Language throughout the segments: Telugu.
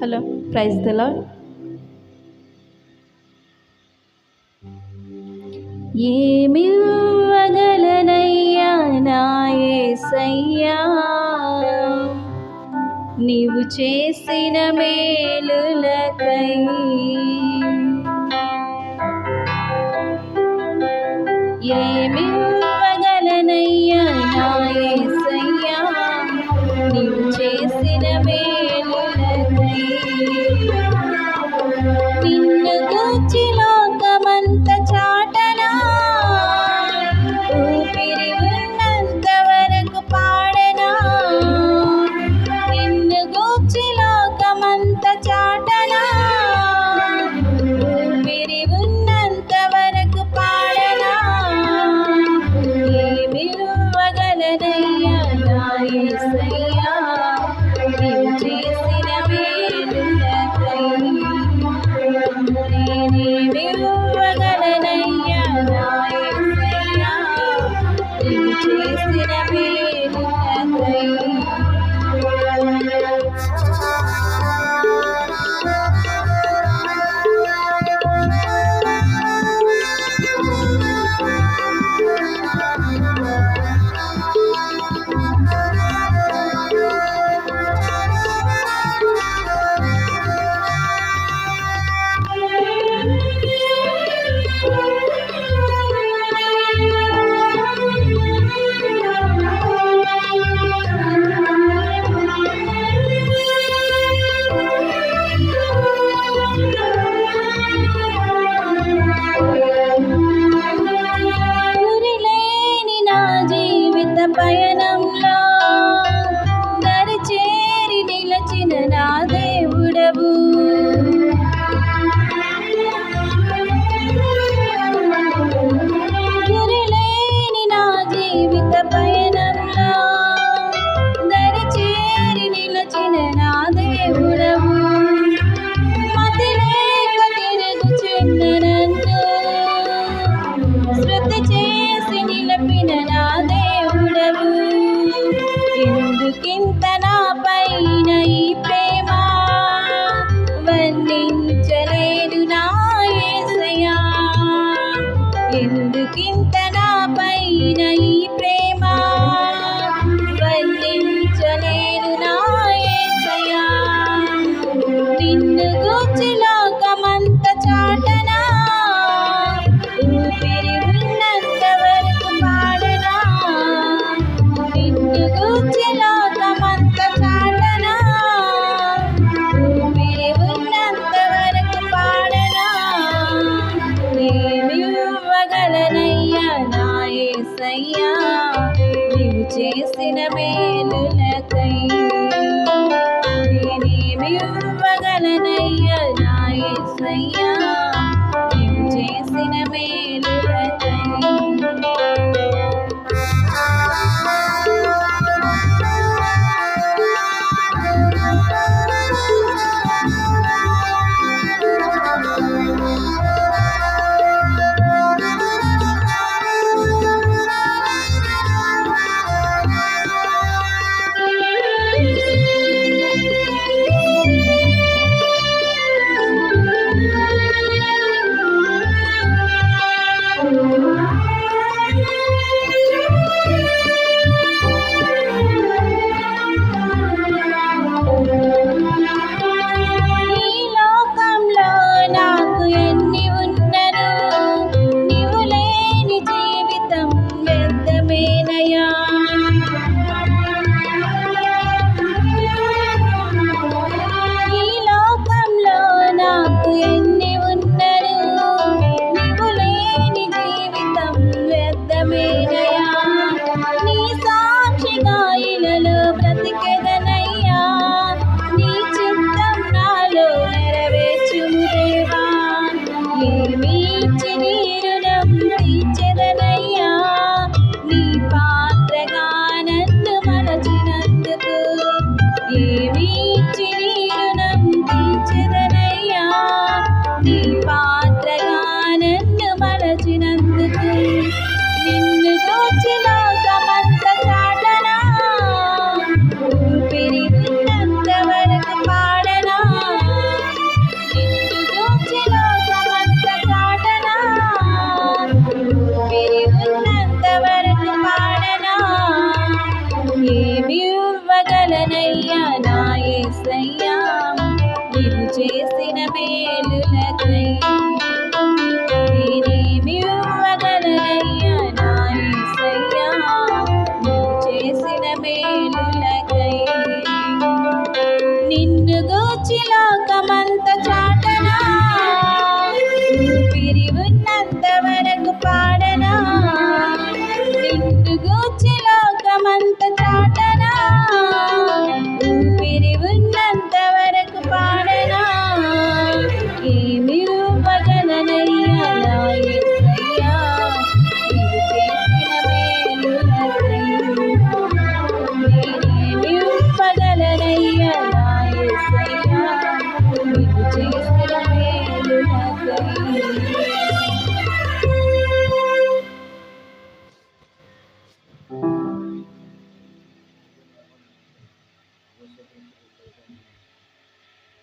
హలో ప్రైజ్ దలా లాడ్ ఏమివ్వగలనయ్యా నా నీవు చేసిన మేలులకై Thank you. చేసిన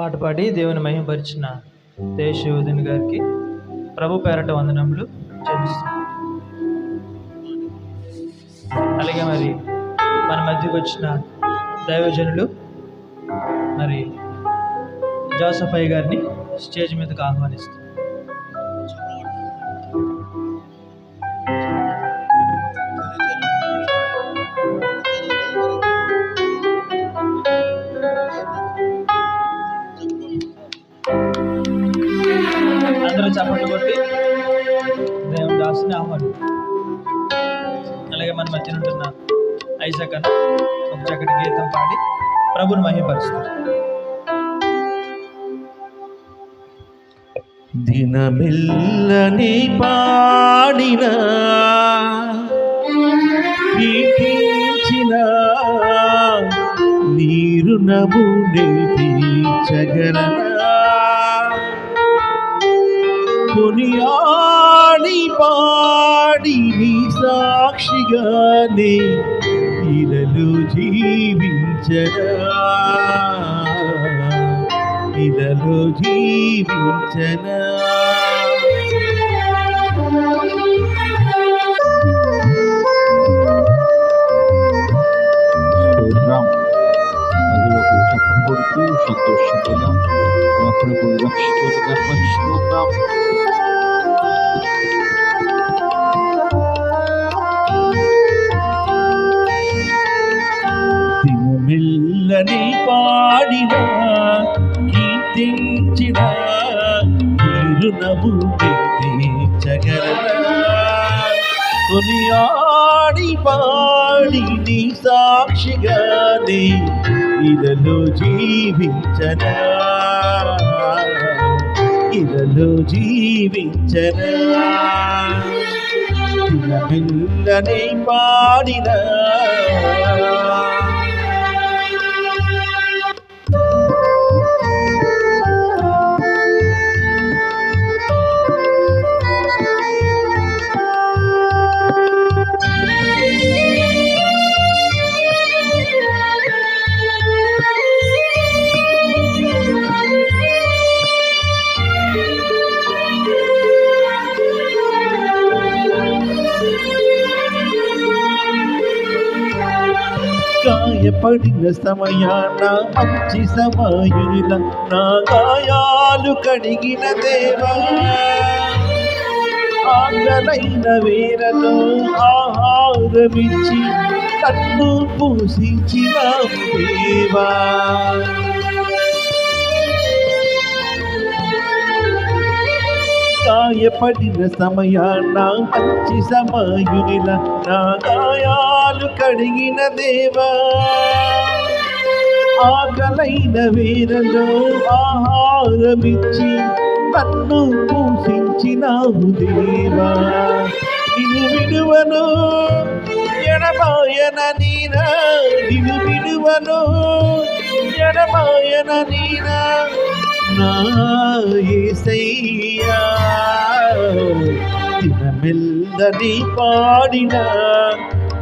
పాట పాడి దేవుని మహిమపరిచిన దేశయోధుని గారికి ప్రభు పేరట వందనములు చెల్లిస్తున్నాం. అలాగే మరి మన మధ్యకు వచ్చిన దైవజనులు మరి జోసఫ్ అయ్య గారిని స్టేజ్ మీదకి ఆహ్వానిస్తారు ఐజాక్ ఒక చక్కటి గీతం పాడి ప్రభుని మహిమపరుస్తారు. దినమిల్లని పాడిన కీర్తించిన నీరు నమునే తీర్చగలనా కొనియాడి పాడి సాక్షిగానే ఇలలు జీవించరా ఇలలో జీవించనా స్తోత్రం ప్రజలకు చప్పట్లు కొడుతూ సంతోషంగా అప్పుడప్పుడు రక్షకుడిగా పంచుకుందాం కొనియాడి పాడి నీ సాక్షిగానే ఇలలో జీవించనా ఇలలో జీవించనా దినమిల్లని పాడిన గాయపడిన సమయాన మంచి సమయుల నా గాయాలు కడిగిన దేవా. ఆంగలైన వేరలో ఆహారమిచ్చి కన్ను పూసించిన దేవా. గాయపడిన సమయాన మంచి సమయునిల నా గాయాలు కడిగిన దేవా. ఆకలైన వేరలో ఆహారమిచ్చి నన్ను పూషించినావు దేవా. నిను విడువను ఎడబాయన నీనా. నిను విడువను ఎడబాయన నీనా. నా యేసయ్యా దినమెల్లని పాడిన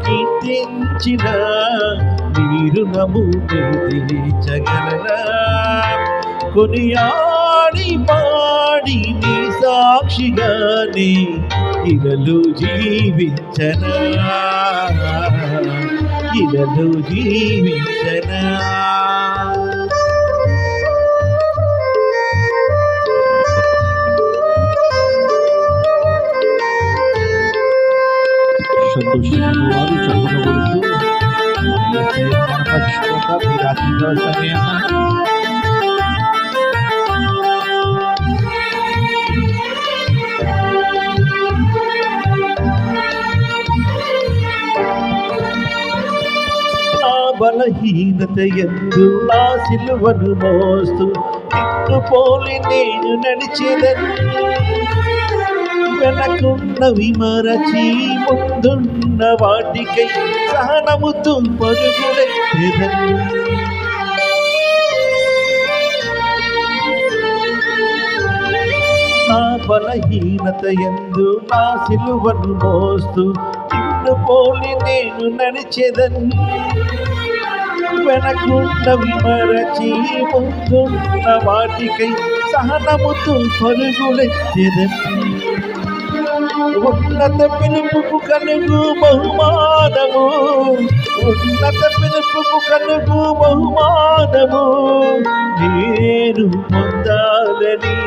కీర్తించిన నీరు నమూచగలనా కొనియాడి పాడి నీ సాక్షిగానే ఇరలు జీవించనా. ఇరలు జీవించనా. బలహీనత ఎందు నా సిలువను మోస్తూ నిన్ను పోలి నేను నడిచేదను. వెనకున్నవి మరచి ముందున్న వాటికై సహనముతో పరుగులెత్తెదను నా బలహీనత ఎందు నా సిలువను మోస్తూ నిన్ను పోలి నేను నడిచేదను. వెనకున్నవి మరచి ముందున్న వాటికై సహనముతో పరుగులెత్తెదను. ఉన్నత పిలుపుకు కలుగు బహుమానము. ఉన్నత పిలుపుకు కలుగు బహుమానము. నేను పొందాలని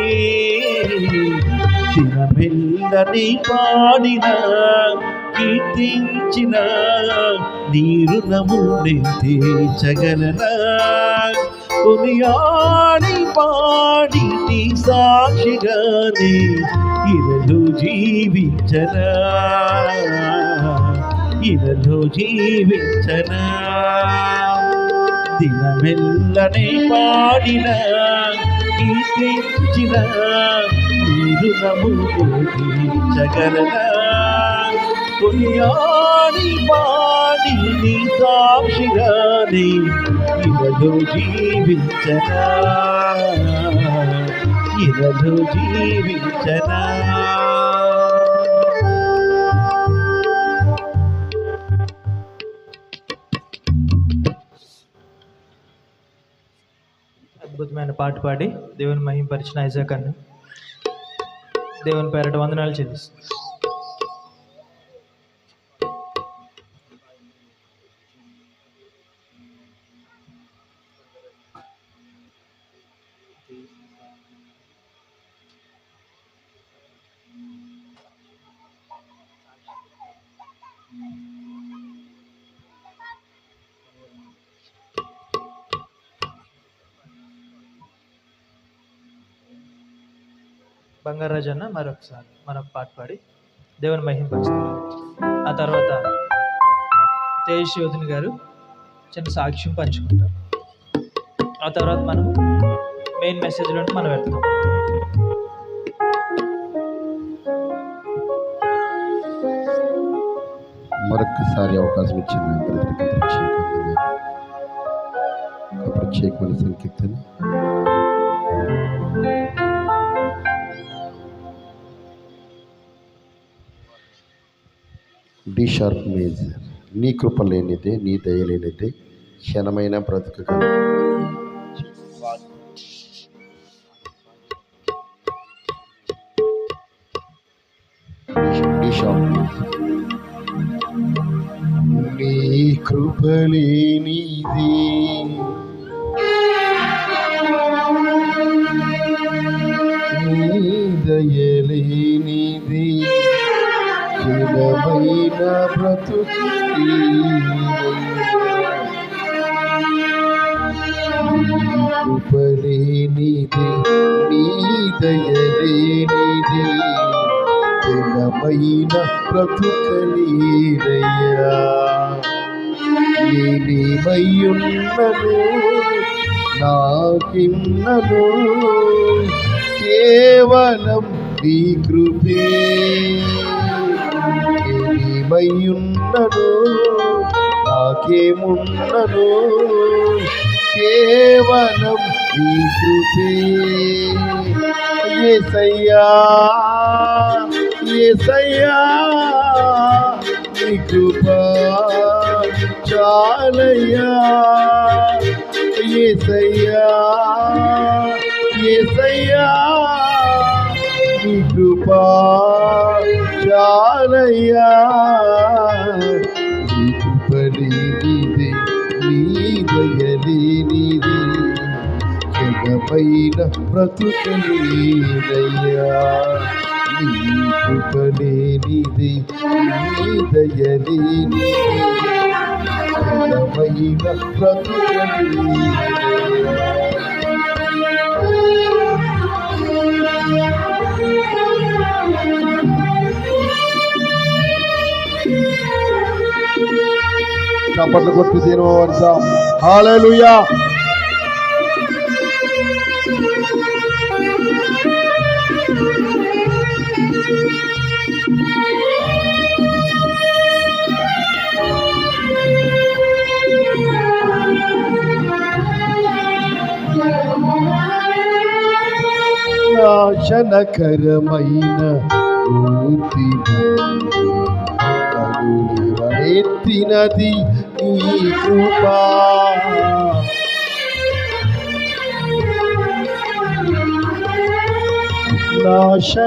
దినమెల్లని పాడిన కీర్తించిన నీ రుణము నేను తీర్చగలనా? కొనియాడి పాడి సాక్షిగానే ఇరలు జీవించనా? ఇరలు జీవించనా? దినమెల్లనే పాడిన? కీర్తించిన? మీరు నమ్ముకోగలనా కొనియాడి పాడి నీ సాక్షిగానే ఇరలు జీవించనా? ఇరలు జీవించనా అద్భుతమైన పాట పాడి దేవుని మహింపరిచిన పరిచిన అన్న. దేవుని పేరట వందనాలు చెల్లిస్తుంది బంగారాజు అన్న మరొకసారి మరొక పాట పాడి దేవుని మహింపరుస్తారు ఆ తర్వాత తేజ్ యోధుని గారు చిన్న సాక్ష్యం పంచుకుంటారు. ఆ తర్వాత మనం మెయిన్ మెసేజ్లోకి మనం వెళ్తాం. మరొకసారి అవకాశం ఇచ్చిన అందరికీ ప్రత్యేకంగా ఒక ప్రత్యేకమైన సంకీర్తన. డి షార్ప్ మేజర్ నీ కృప లేనిదే నీ దయ లేనిదే క్షణమైన బ్రతకగలను లేనిది దయలేనిది చిరమైన బ్రతుకు కృపలేనిది. నీ దయలేనిది చిరమైన బ్రతుకలే నీలిమయ్యున్నను నాకిన్నను కేవలం నీ కృపే. నీలిమయ్యున్నను నాకేమున్నను కేవలం నీ కృపే. ఏసయ్యా ఏసయ్యా నీ కృపా. చాలయ్యా ఏసయ్యా ఏసయ్యా నీ కృప చాలయ్యా నీ కృపలేనిది నీ దయలేనిది జగపైన బ్రతుకలేనయ్యా నీ కృపలేనిది నీ దయలేనిది ఘనమైన చప్పట్లు కొట్టి దీని వద్దాం హాలేలుయా you. నిరాశనకరమైన ఎత్తినది నీ కృపా.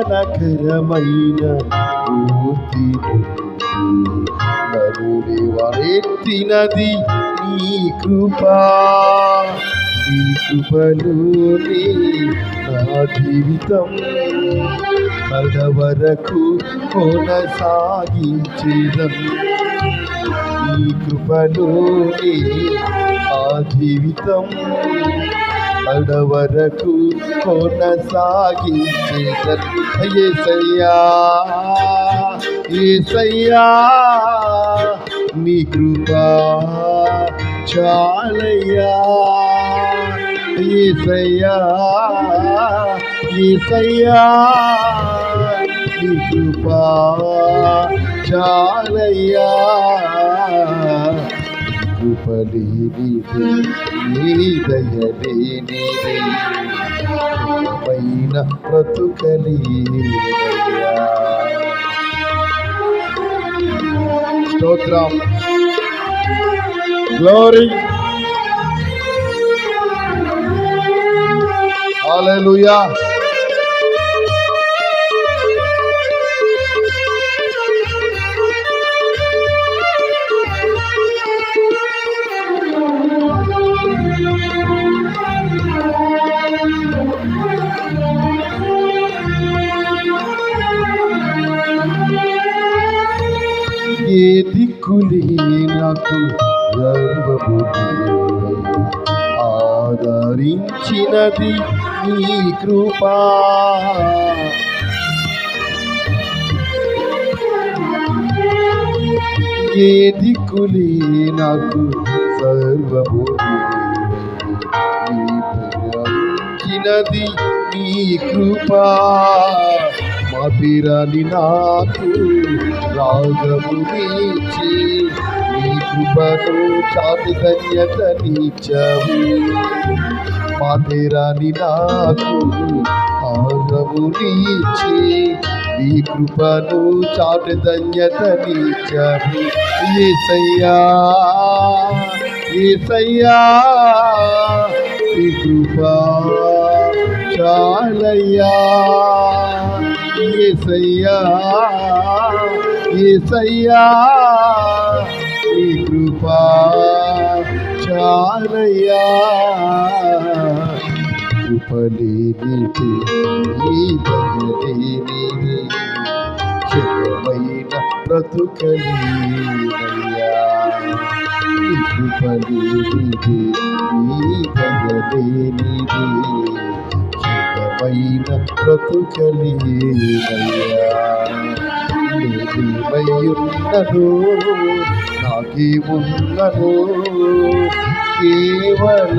నాశనకరమైన భూతి నరుని వరెత్తినది నీ కృపా. నీ కృపలోనే నా జీవితం కడవరకు కొనసాగించేదం. ఈ కృపలోనే ఆ జీవితం కడవరకు కొనసాగించేదం. ఏసయ్యా ఏసయ్యా నీ కృప చాలయ్యా. ఏసయ్యా ఏసయ్యా నీ కృపా చాలయ్యా. కృపలేనిది నీ దయలేనిది పైన బ్రతుకలేనయ్యా స్తోత్రం. గ్లోరీ హల్లెలూయా ఏ దిక్కులే నాకు గర్వము ఆదరించినది నీ కృపా. ఏ దిక్కులే నాకు సర్వము నీచినది నీ కృపా. మాతిరాని నాకు రాగము నీచి. నీ కృపను చాటు ధన్యత నీచవు మాతిరాని నాకు ఆగము నీచి నీ కృపను చాటి ధన్యత నీచవు ఏసయ్యా ఏసయ్యా ఈ కృప చాలయ్యా. ఏసయ్యా ఏసయ్యా ఈ కృప చాలయ్యా. కృపలేనిది నీ బయలేనిది క్షణమైన బ్రతుకలేనయ్యా నీ కృపలేనిది నీ బయలేనిది క్షణమైన బ్రతుకలేనయ్యా నేనేమయ్యున్నను నాకేమున్నను కేవలం